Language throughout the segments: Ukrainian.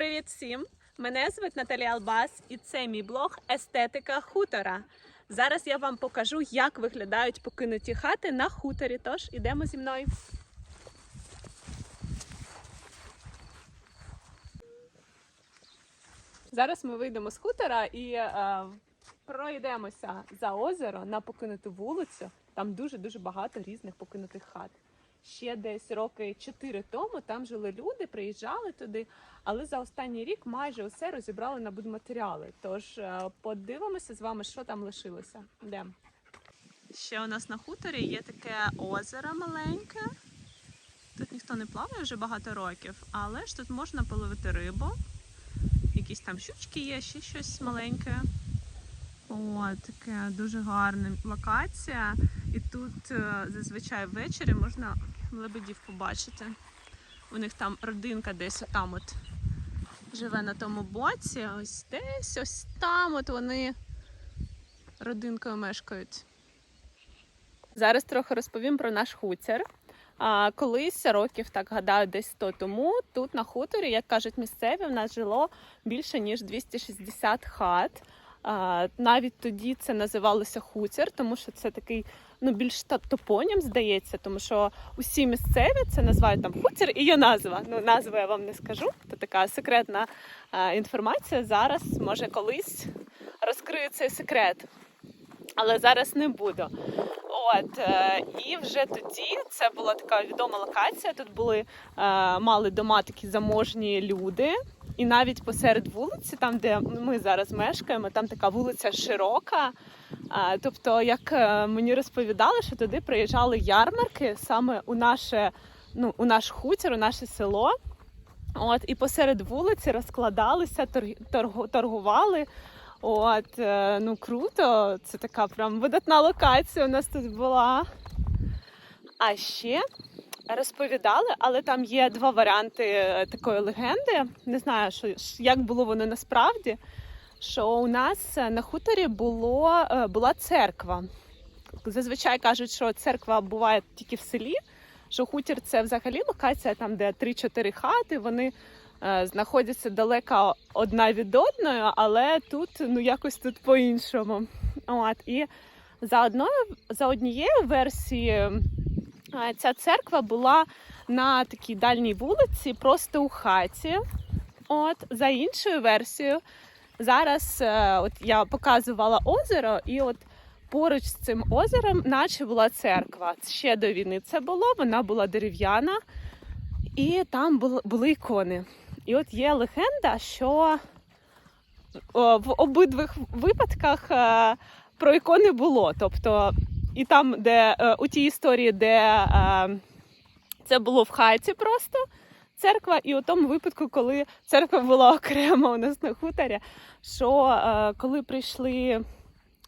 Привіт всім! Мене звуть Наталія Албас, і це мій блог Естетика хутора. Зараз я вам покажу, як виглядають покинуті хати на хуторі. Тож ідемо зі мною. Зараз ми вийдемо з хутора і е, пройдемося за озеро на покинуту вулицю. Там дуже дуже багато різних покинутих хат. Ще десь роки 4 тому там жили люди, приїжджали туди, але за останній рік майже усе розібрали на будматеріали. Тож е, подивимося з вами, що там лишилося. Йдемо. Ще у нас на хуторі є таке озеро маленьке. Тут ніхто не плаває вже багато років, але ж тут можна половити рибу. Якісь там щучки є, ще щось маленьке. О, таке дуже гарна локація. І тут е, зазвичай ввечері можна лебедів побачити. У них там родинка десь там от живе на тому боці. Ось десь, ось там от вони родинкою мешкають. Зараз трохи розповім про наш хутір. А, колись років, так гадаю, десь 100 тому тут на хуторі, як кажуть місцеві, в нас жило більше ніж 260 хат. Навіть тоді це називалося хутір, тому що це такий ну більш топонім, здається, тому що усі місцеві це називають там хутір і є назва. Ну назву я вам не скажу. Це така секретна а, інформація. Зараз, може, колись розкрию цей секрет, але зараз не буду. От е, і вже тоді це була така відома локація. Тут були е, мали дома такі заможні люди. І навіть посеред вулиці, там де ми зараз мешкаємо, там така вулиця широка. Тобто, як е, мені розповідали, що туди приїжджали ярмарки саме у наше, ну, у наш хутір, у наше село. От, і посеред вулиці розкладалися, торг- торгували. От, е, ну круто, це така прям видатна локація у нас тут була. А ще розповідали, але там є два варіанти е, такої легенди. Не знаю, що, як було воно насправді. Що у нас е, на хуторі було, е, була церква. Зазвичай кажуть, що церква буває тільки в селі, що хутір це взагалі локація, там, де 3-4 хати, вони знаходяться далеко одна від одної, але тут ну якось тут по-іншому. От і за одною за однією версією ця церква була на такій дальній вулиці, просто у хаті. От за іншою версією, зараз е, от я показувала озеро, і от поруч з цим озером, наче була церква. Ще до війни це було, вона була дерев'яна, і там були, ікони. І от є легенда, що в обидвих випадках е, про ікони було. Тобто, і там, де е, у тій історії, де е, це було в хаті просто церква, і у тому випадку, коли церква була окремо у нас на хуторі, що е, коли прийшли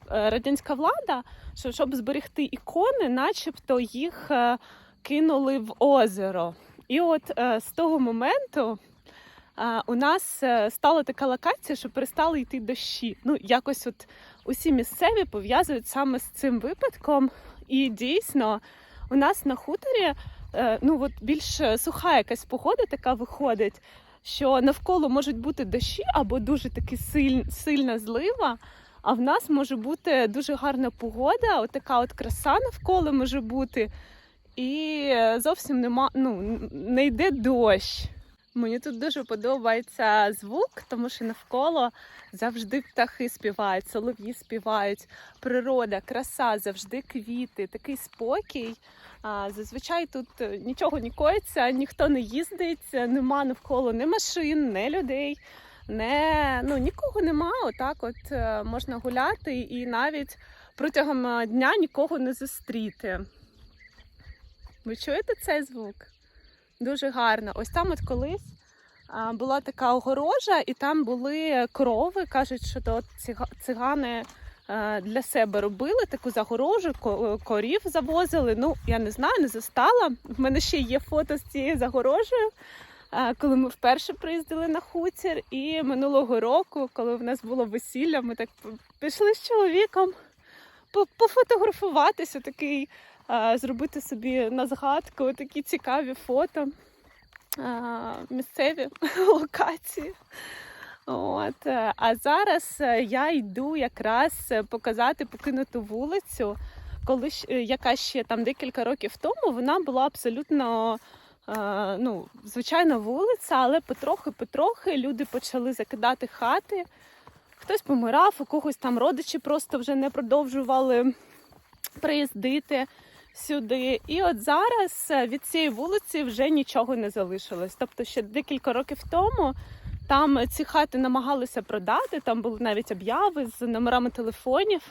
радянська влада, що щоб зберегти ікони, начебто їх кинули в озеро. І от з того моменту у нас стала така локація, що перестали йти дощі. Ну, якось от усі місцеві пов'язують саме з цим випадком. І дійсно, у нас на хуторі е, ну, от більш суха якась погода така виходить, що навколо можуть бути дощі або дуже таки силь, сильна злива. А в нас може бути дуже гарна погода, от така от краса навколо може бути. І е, зовсім нема, ну, не йде дощ. Мені тут дуже подобається звук, тому що навколо завжди птахи співають, солов'ї співають, природа, краса, завжди квіти, такий спокій. Зазвичай тут е, нічого не коїться, ніхто не їздить, нема навколо ні машин, ні людей, не, ну, нікого нема. Отак от е, можна гуляти і навіть протягом е, дня нікого не зустріти. Ви чуєте цей звук? Дуже гарно. Ось там от колись була така огорожа, і там були корови. Кажуть, що то цигани е, для себе робили таку загорожу, е, корів завозили. Ну, я не знаю, не застала. В мене ще є фото з цією загорожею. е, Коли ми вперше приїздили на хутір, і минулого року, коли в нас було весілля, ми так пішли з чоловіком пофотографуватися, такий, зробити собі на згадку такі цікаві фото. місцеві локації. От. е, А зараз е, я йду якраз е, показати покинуту вулицю, коли яка ще там декілька років тому вона була абсолютно ну, звичайна вулиця, але потрохи-потрохи люди почали закидати хати. Хтось помирав, у когось там родичі просто вже не продовжували приїздити сюди. І от зараз е, від цієї вулиці вже нічого не залишилось. Тобто ще декілька років тому там ці хати намагалися продати, там були навіть обяви з номерами телефонів.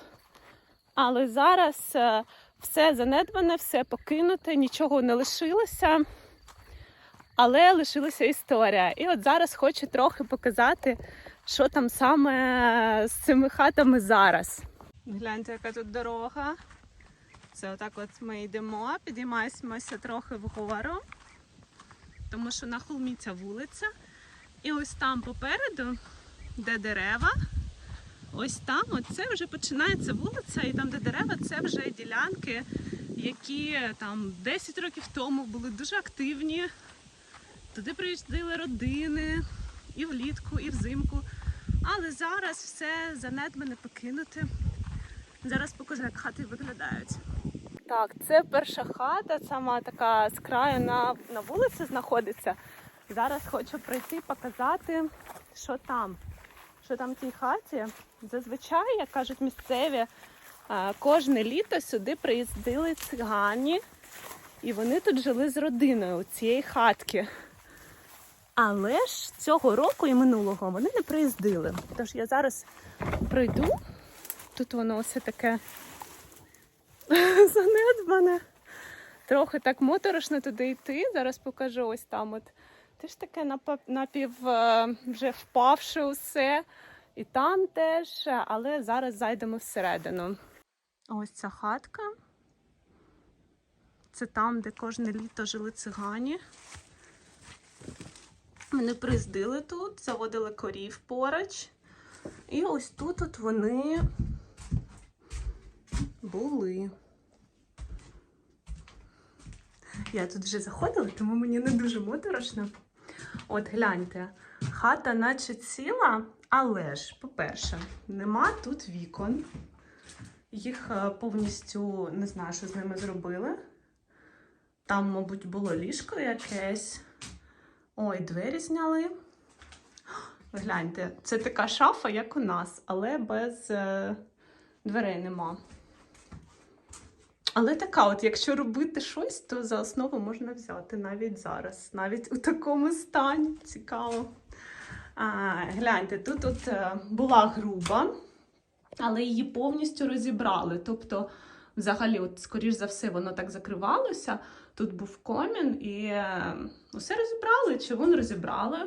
Але зараз е, все занедбане, все покинуте, нічого не лишилося. Але лишилася історія. І от зараз хочу трохи показати, що там саме з цими хатами зараз. Гляньте, яка тут дорога. Це отак от ми йдемо, підіймаємося трохи вгору, тому що на холмі ця вулиця. І ось там попереду, де дерева, ось там от вже починається вулиця, і там, де дерева, це вже ділянки, які там 10 років тому були дуже активні. Туди приїздили родини і влітку, і взимку. Але зараз все занедбане покинуте. Зараз покажу, як хати виглядають. Так, це перша хата, сама така з краю на, на вулиці знаходиться. Зараз хочу пройти показати, що там. Що там в тій хаті. Зазвичай, як кажуть місцеві, е, кожне літо сюди приїздили цигані, і вони тут жили з родиною у цієї хатки. Але ж цього року і минулого вони не приїздили. Тож я зараз пройду. Тут воно все таке занедбане. Трохи так моторошно туди йти. Зараз покажу ось там. От теж таке напів е, вже впавше усе. І там теж, але зараз зайдемо всередину. Ось ця хатка. Це там, де кожне літо жили цигані. Вони приїздили тут, заводили корів поруч. І ось тут от вони були. Я тут вже заходила, тому мені не дуже моторошно. От гляньте, хата наче ціла, але ж, по-перше, нема тут вікон. Їх е, повністю не знаю, що з ними зробили. Там, мабуть, було ліжко якесь. Ой, двері зняли. Гляньте, це така шафа, як у нас, але без е, дверей нема. Але така, от якщо робити щось, то за основу можна взяти навіть зараз, навіть у такому стані. Цікаво. А, гляньте, тут от е, була груба, але її повністю розібрали. Тобто, взагалі, от, скоріш за все, воно так закривалося. Тут був комін, і е, усе розібрали, човун розібрали.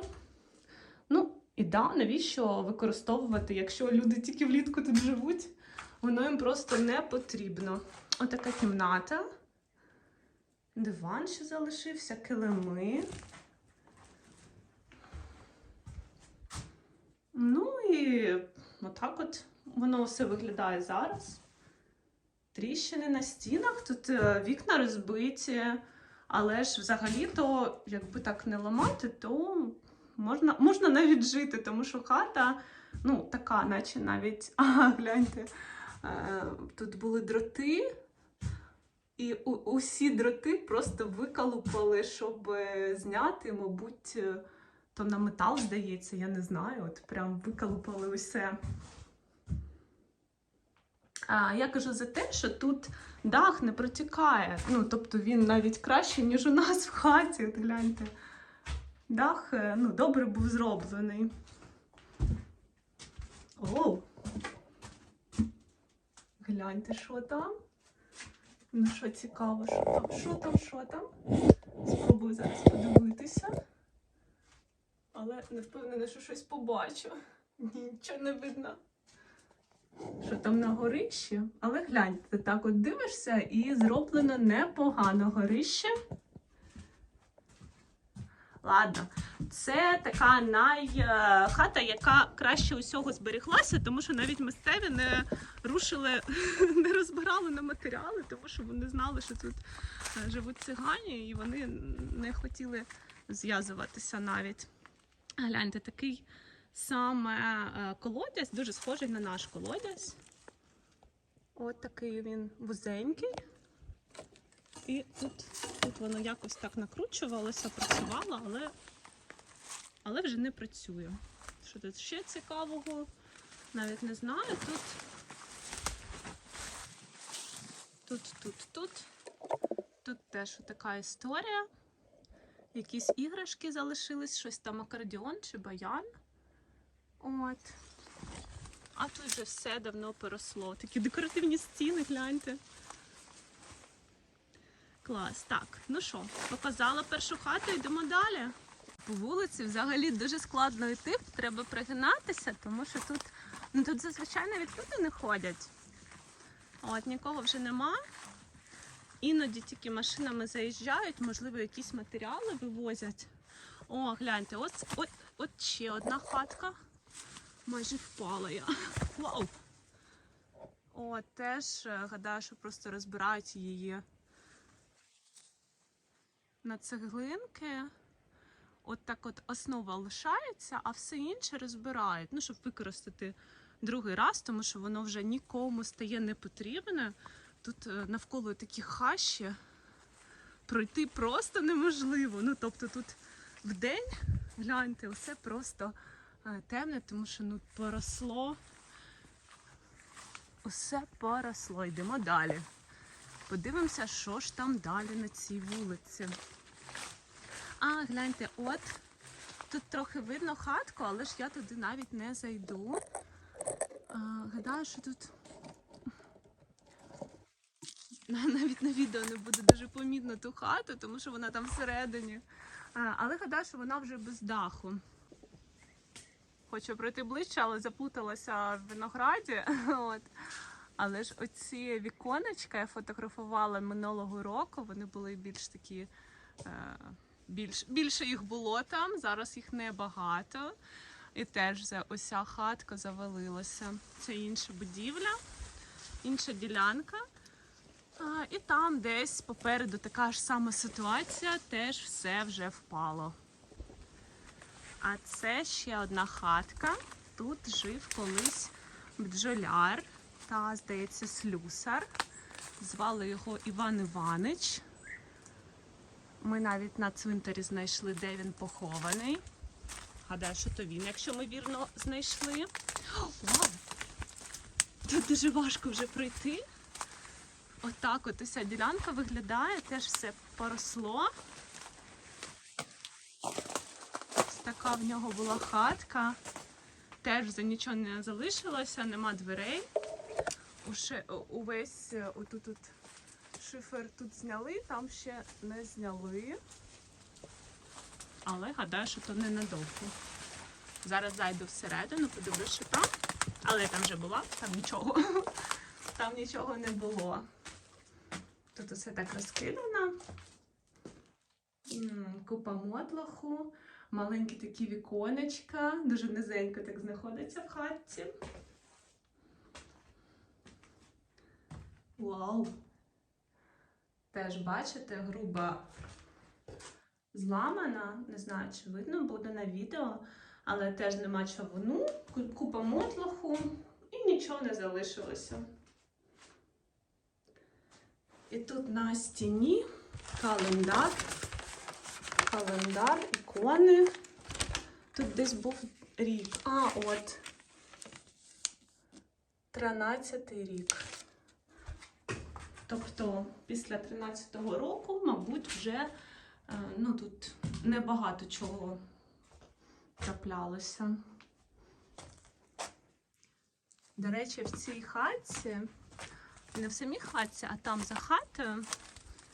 Ну, і да, навіщо використовувати, якщо люди тільки влітку тут живуть, воно їм просто не потрібно. Отака кімната. Диван ще залишився, килими. Ну і отак от воно все виглядає зараз. Тріщини на стінах, тут е, вікна розбиті, але ж взагалі-то, якби так не ламати, то можна, можна навіть жити, тому що хата, ну, така, наче навіть, ага, гляньте, тут були дроти, і усі дроти просто викалупали, щоб е, зняти, мабуть, е, то на метал, здається, я не знаю, от прям викалупали усе. А, я кажу за те, що тут дах не протікає. Ну, тобто він навіть краще, ніж у нас в хаті. От гляньте. Дах е, ну, добре був зроблений. Оу! Гляньте, що там. Ну, що цікаво, що там, що там, що там. Спробую зараз подивитися. Але не впевнена, що щось побачу. Нічого не видно. Що там на горищі? Але гляньте, так от дивишся і зроблено непогано горище. Ладно, це така най е, яка краще усього зберіглася, тому що навіть місцеві не рушили, не розбирали на матеріали, тому що вони знали, що тут е, живуть цигані, і вони не хотіли зв'язуватися навіть. Гляньте, такий саме е, колодязь, дуже схожий на наш колодязь. От такий він вузенький. І тут, тут воно якось так накручувалося, працювало, але, але вже не працює. Що тут ще цікавого? Навіть не знаю. Тут, тут, тут, тут. Тут теж така історія. Якісь іграшки залишились, щось там акордіон чи баян. От. А тут вже все давно поросло. Такі декоративні стіни, гляньте. Клас. Так, ну що, показала першу хату, йдемо далі. По вулиці взагалі дуже складно йти, треба пригинатися, тому що тут, ну, тут зазвичай навіть люди не ходять. От нікого вже нема. Іноді тільки машинами заїжджають, можливо, якісь матеріали вивозять. О, гляньте, ось, от, от ще одна хатка. Майже впала я. Вау! О, теж е, гадаю, що просто розбирають її на цеглинки. От так от основа лишається, а все інше розбирають. Ну, щоб використати другий раз, тому що воно вже нікому стає не потрібне. Тут е, навколо такі хащі пройти просто неможливо. Ну, тобто тут вдень, гляньте, усе просто е, темне, тому що ну, поросло. Усе поросло. Йдемо далі. Подивимося, що ж там далі на цій вулиці. А, гляньте, от тут трохи видно хатку, але ж я туди навіть не зайду. А, гадаю, що тут навіть на відео не буде дуже помітно ту хату, тому що вона там всередині. А, але гадаю, що вона вже без даху. Хочу пройти ближче, але заплуталася в винограді. От. Але ж оці віконечка я фотографувала минулого року. Вони були більш такі. Е, більш, більше їх було там, зараз їх небагато. І теж ося хатка завалилася. Це інша будівля, інша ділянка. А, і там десь попереду така ж сама ситуація, теж все вже впало. А це ще одна хатка. Тут жив колись бджоляр та, здається, слюсар. Звали його Іван Іванич. Ми навіть на цвинтарі знайшли, де він похований. Гадаю, що то він, якщо ми вірно знайшли. Вау! Тут дуже важко вже пройти. Отак от уся ділянка виглядає, теж все поросло. Ось така в нього була хатка. Теж за нічого не залишилося, нема дверей. Уше, увесь е, отут от шифер тут зняли, там ще не зняли. Але гадаю, що то ненадовго. Зараз зайду всередину, подивлюсь, що там. Але я там вже була, там нічого. Там нічого не було. Тут усе так розкидано. Купа мотлоху, маленькі такі віконечка, дуже низенько так знаходиться в хатці. Вау! Теж бачите, груба зламана. Не знаю, чи видно буде на відео, але теж нема човуну, ку- купа мотлоху і нічого не залишилося. І тут на стіні календар, календар, ікони. Тут десь був рік. А, от. 13-й рік. Тобто після 13-го року, мабуть, вже е, ну, тут небагато чого траплялося. До речі, в цій хатці, не в самій хатці, а там за хатою,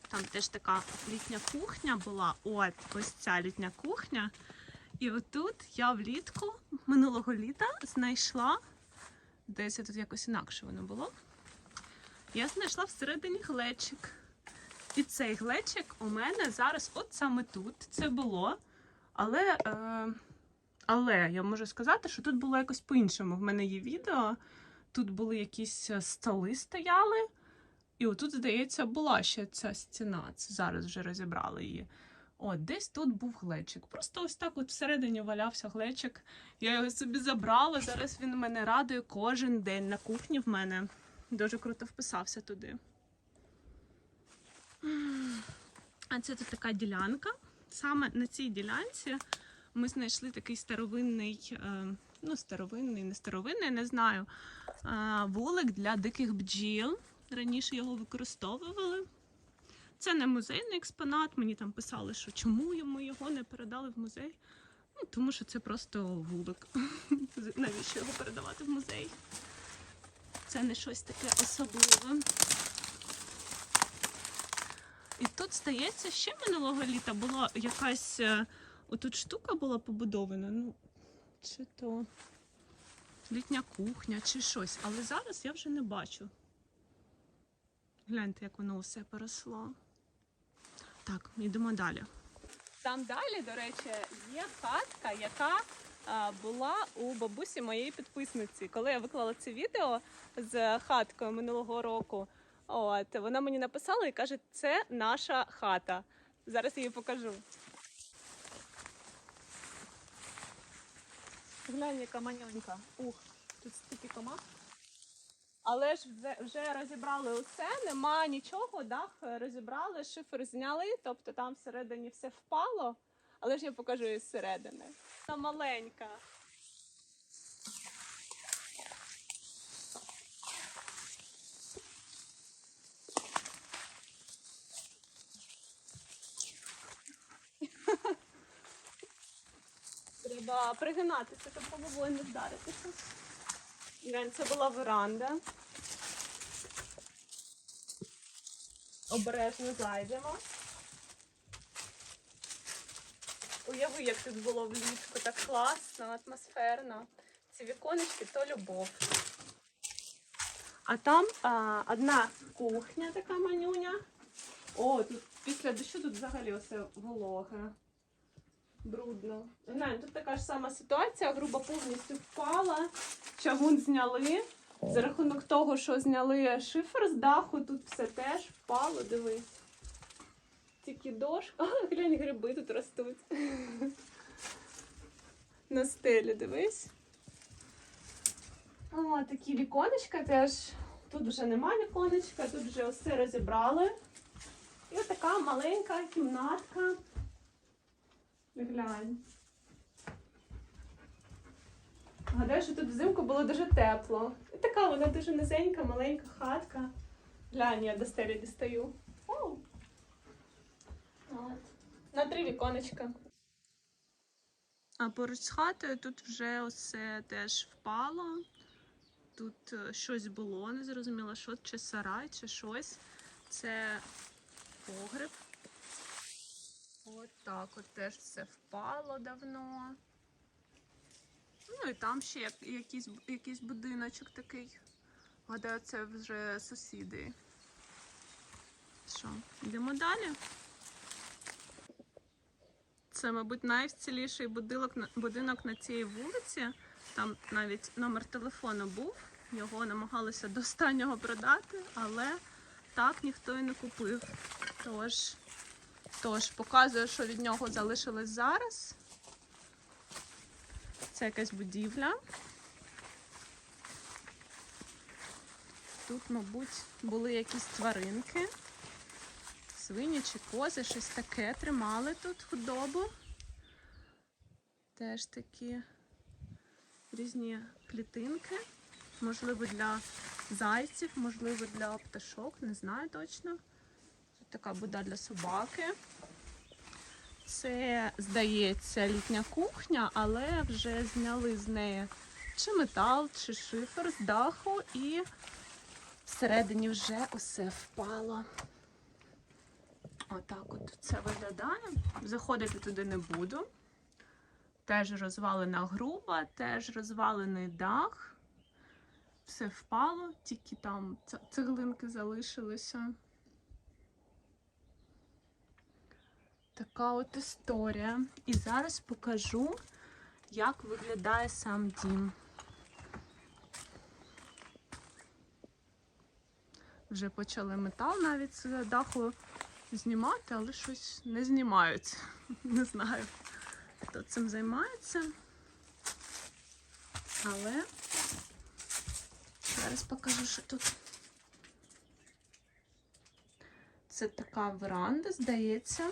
там теж така літня кухня була. От, ось ця літня кухня. І отут я влітку минулого літа знайшла, десь тут якось інакше воно було. Я знайшла всередині глечик. І цей глечик у мене зараз, от саме тут, це було. Але, е, але я можу сказати, що тут було якось по-іншому. В мене є відео. Тут були якісь е, столи стояли. І отут, здається, була ще ця стіна. Це зараз вже розібрали її. От, десь тут був глечик. Просто ось так от всередині валявся глечик. Я його собі забрала. Зараз він мене радує кожен день на кухні в мене. Дуже круто вписався туди. А це тут така ділянка. Саме на цій ділянці ми знайшли такий старовинний, е, ну, старовинний, не старовинний, не знаю, е, вулик для диких бджіл. Раніше його використовували. Це не музейний експонат. Мені там писали, що чому йому його не передали в музей. Ну, тому що це просто вулик. Навіщо його передавати в музей? Це не щось таке особливе. І тут стається ще минулого літа була якась е, отут штука була побудована. Ну, чи то літня кухня, чи щось. Але зараз я вже не бачу. Гляньте, як воно усе поросло. Так, йдемо далі. Там далі, до речі, є хатка, яка була у бабусі моєї підписниці. Коли я виклала це відео з хаткою минулого року, от вона мені написала і каже, це наша хата. Зараз я її покажу. Глянь, яка манюнька. Ух, тут стільки комах. Але ж вже, розібрали усе, нема нічого, дах розібрали, шифер зняли, тобто там всередині все впало. Але ж я покажу її зсередини. Вона маленька. Треба пригинатися, щоб головою не вдаритися. Глянь, це була веранда. Обережно зайдемо. Уяви, як тут було влітку, так класно, атмосферно. Ці віконечки то любов. А там а, одна кухня така манюня. О, тут після дощу тут взагалі все вологе. Брудно. Глянь, тут така ж сама ситуація, груба повністю впала. Чавун зняли. За рахунок того, що зняли шифер з даху, тут все теж впало, дивись. Дощ. А, глянь, гриби тут ростуть. На стелі, дивись. О, такі віконечка теж. Тут вже нема віконечка, тут вже все розібрали. І отака маленька кімнатка. Глянь. Гадаю, що тут взимку було дуже тепло. І така вона дуже низенька, маленька хатка. Глянь, я до стелі дістаю. Оу. На три віконечка. А поруч з хатою тут вже усе теж впало. Тут е, щось було, не зрозуміло, що чи сарай, чи щось. Це погреб. От так от теж все впало давно. Ну і там ще якийсь, якийсь будиночок такий. Гадаю, це вже сусіди. Що, йдемо далі? Це, мабуть, найвціліший будинок, будинок на цій вулиці. Там навіть номер телефону був. Його намагалися до останнього продати, але так ніхто і не купив. Тож, тож показую, що від нього залишилось зараз. Це якась будівля. Тут, мабуть, були якісь тваринки. Свині чи кози, щось таке тримали тут худобу. Теж такі різні клітинки. Можливо, для зайців, можливо, для пташок, не знаю точно. Тут така буда для собаки. Це, здається, літня кухня, але вже зняли з неї чи метал, чи шифер з даху, і всередині вже усе впало. Отак от це виглядає. Заходити туди не буду. Теж розвалена груба, теж розвалений дах. Все впало, тільки там цеглинки залишилися. Така от історія. І зараз покажу, як виглядає сам дім. Вже почали метал навіть з даху знімати, але щось не знімають. Не знаю, хто цим займається. Але зараз покажу, що тут. Це така веранда, здається.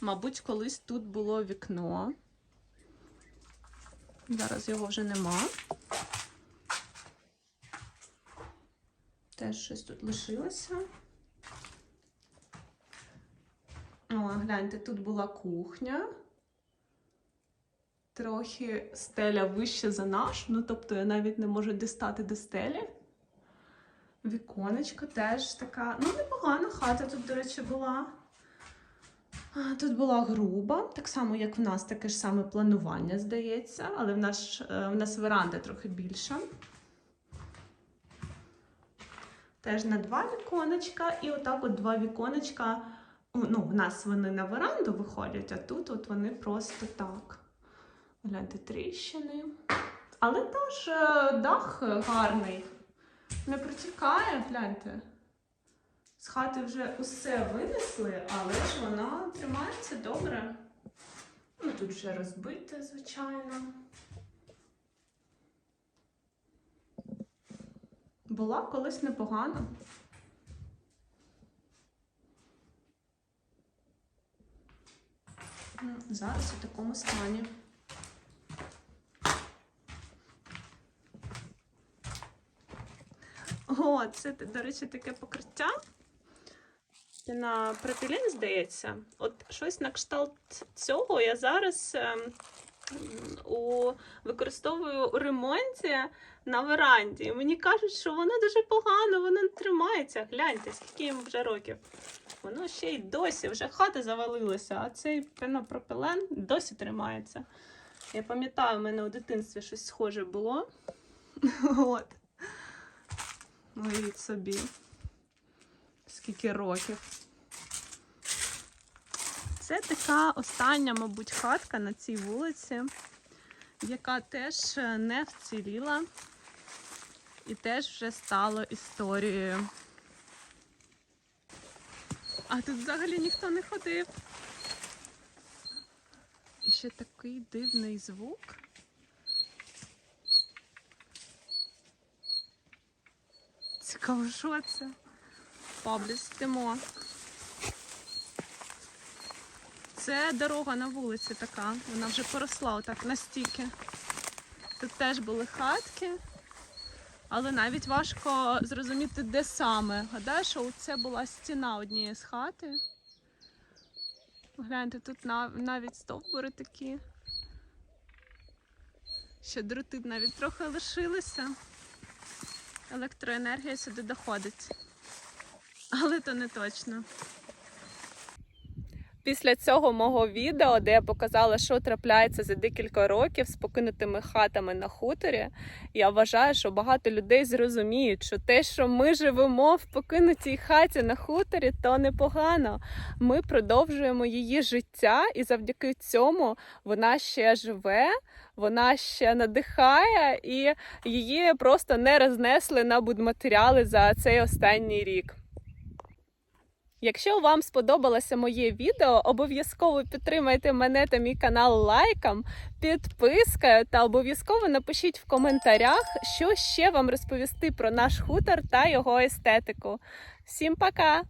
Мабуть, колись тут було вікно. Зараз його вже нема. Теж щось тут лишилося. О, гляньте, тут була кухня. Трохи стеля вище за наш, ну тобто я навіть не можу дістати до стелі. Віконечко теж така. Ну, непогана хата тут, до речі, була. Тут була груба, так само, як в нас, таке ж саме планування, здається, але в нас, е, в нас веранда трохи більша. Теж на два віконечка, і отак от два віконечка. Ну, в нас вони на веранду виходять, а тут от вони просто так. Гляньте, тріщини. Але теж е, дах гарний. Не протікає, гляньте. З хати вже усе винесли, але ж вона тримається добре. Ну, тут вже розбите, звичайно. Була колись непогано. Зараз у такому стані. О, це, до речі, таке покриття. На пропілін, здається. От щось на кшталт цього я зараз ем, у, використовую у ремонті на веранді. І мені кажуть, що воно дуже погано, воно не тримається. Гляньте, скільки йому вже років. Воно ще й досі, вже хата завалилася, а цей пенопропілен досі тримається. Я пам'ятаю, в мене у дитинстві щось схоже було. От. Уявіть собі. Скільки років. Це така остання, мабуть, хатка на цій вулиці, яка теж не вціліла і теж вже стало історією. А тут взагалі ніхто не ходив. І ще такий дивний звук. Цікаво, що це? Поблістимо. Це дорога на вулиці така. Вона вже поросла отак настільки. Тут теж були хатки, але навіть важко зрозуміти, де саме. Гадаю, що це була стіна однієї з хати. Гляньте, тут навіть стовбури такі. Ще дроти навіть трохи лишилися. Електроенергія сюди доходить. Але то не точно. Після цього мого відео, де я показала, що трапляється за декілька років з покинутими хатами на хуторі, я вважаю, що багато людей зрозуміють, що те, що ми живемо в покинутій хаті на хуторі, то непогано. Ми продовжуємо її життя, і завдяки цьому вона ще живе, вона ще надихає, і її просто не рознесли на будматеріали за цей останній рік. Якщо вам сподобалося моє відео, обов'язково підтримайте мене та мій канал лайком, підпискою та обов'язково напишіть в коментарях, що ще вам розповісти про наш хутор та його естетику. Всім пока!